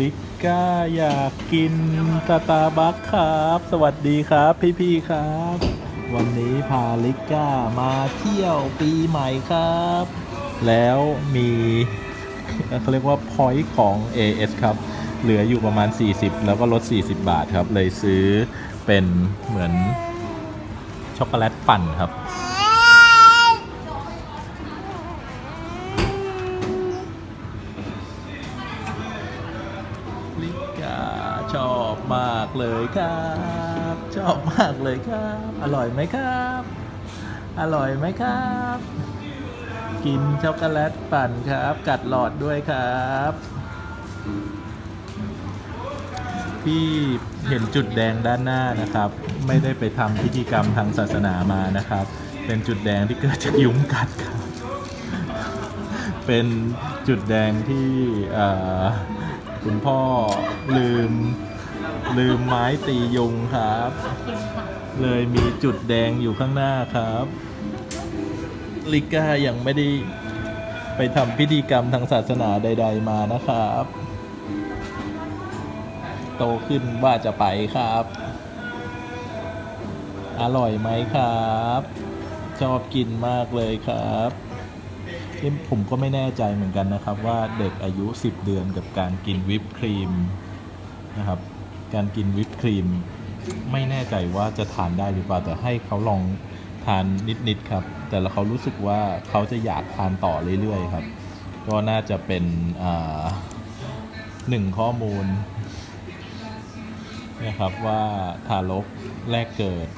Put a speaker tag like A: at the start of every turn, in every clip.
A: ลิก้าอยากกินสตาร์บัคครับ สวัสดีครับพี่ๆครับ วันนี้พาลิก้ามาเที่ยวปีใหม่ครับ แล้วมีเขาเรียกว่าพอยต์ของ AS ครับ เหลืออยู่ประมาณ 40 แล้วก็ลด 40 บาทครับ เลยซื้อเป็นเหมือนช็อกโกแลตปั่นครับ ชอบมากเลยครับ ชอบมากเลยครับ อร่อยไหมครับ อร่อยไหมครับ กินช็อกโกแลตปั่นครับ กัดหลอดด้วยครับที่เห็นจุดแดงด้านหน้านะครับ ไม่ได้ไปทำพิธีกรรมทางศาสนามานะครับ เป็นจุดแดงที่เกิดจากยุงกัดครับ เป็นจุดแดงที่คุณพ่อลืม ลืมไม้ตียุงครับ เลยมีจุดแดงอยู่ข้างหน้าครับ ลิก้ายังไม่ได้ไปทำพิธีกรรมทางศาสนาใด ๆ มานะครับ โตขึ้นว่าจะไปครับ อร่อยไหมครับ ชอบกินมากเลยครับผมก็ไม่แน่ใจเหมือนกันนะครับว่าเด็กอายุ 10 เดือนกับการกินวิปครีมนะครับ การกินวิปครีม ไม่แน่ใจว่าจะทานได้หรือเปล่าแต่ให้เขาลองทานนิดๆครับ แต่แล้วเขารู้สึกว่าเขาจะอยากทานต่อเรื่อยๆครับ ก็น่าจะเป็นหนึ่งข้อมูลนะครับว่าทารกแรกเกิด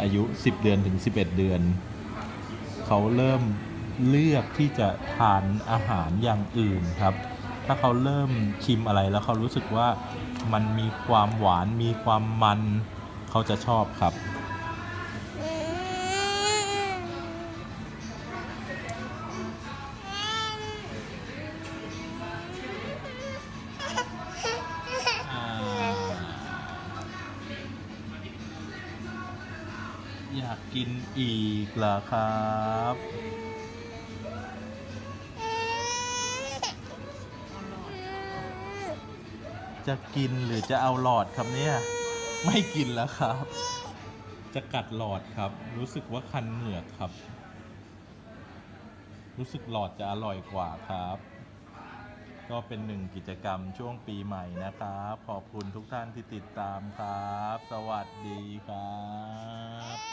A: อายุ 10 เดือนถึง 11 เดือน เขาเริ่มเลือกที่จะทานอาหารอย่างอื่นครับ ถ้าเขาเริ่มชิมอะไรแล้วเขารู้สึกว่า มันมีความหวานมีความมัน เขาจะชอบครับ อยากกินอีกเหรอครับ จะกินหรือจะเอาหลอดครับเนี่ย ไม่กินแล้วครับ จะกัดหลอดครับ รู้สึกว่าคันเหงือกครับ รู้สึกหลอดจะอร่อยกว่าครับ ก็เป็นหนึ่งกิจกรรมช่วงปีใหม่นะครับ ขอบคุณทุกท่านที่ติดตามครับ สวัสดีครับ